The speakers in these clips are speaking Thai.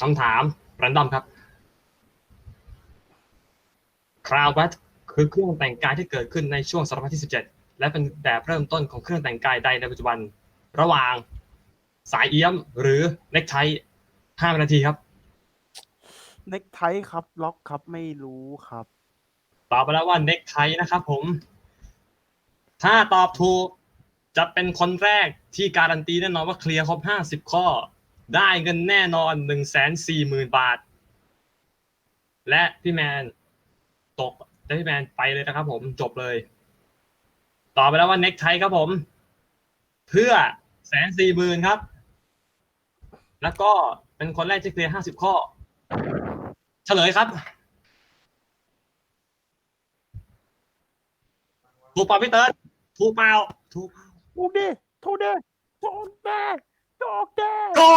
คำถามแรนดอมครับคราววัตคือเครื่องแต่งกายที่เกิดขึ้นในช่วงศตวรรษที่ 17 และเป็นแบบเริ่มต้นของเครื่องแต่งกายใดในปัจจุบัน ระหว่างสายเอี้ยมหรือเน็กไทห้านาทีครับ เน็กไทครับล็อกครับไม่รู้ครับ ตอบไปแล้วว่าเน็กไทนะครับผม ถ้าตอบถูกจะเป็นคนแรกที่การันตีแน่นอนว่าเคลียร์ครบ 50 ข้อ ได้เงินแน่นอน1 4 0 0 0 0บาท และพี่แมนตกแต่พี่แมนไปเลยนะครับ ผมจบเลยตอบไปแล้วว่าเน็กไทครับผม เพื่อแสนสี่หมื่นครับ แล้วก็เป็นคนแรกที่เคลียร์50ข้อ เฉลยครับถูกเปล่าพี่เติร์ดถูกเปล่าถูกถูกดิถูกดิถูกดิถูกดิ ก็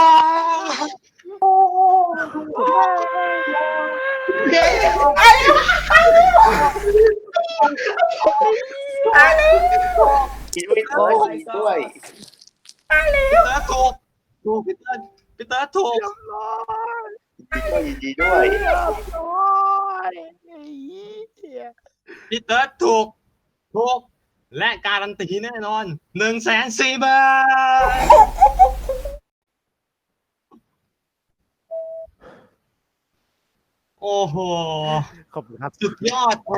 โอ้โหถูกดิ คิดไม่พอดีด้วยพีเติร์ถูกถูกพีเติร์ดพี่เติร์ถูกเรียบร้อยยินดีด้วยเรีเหี้ยพี่เติร์ถูกถูกและการันตีแน่นอนหนึ่งแสนสี่บาท โอ้โห ขอบคุณครับ สุดยอดโอ้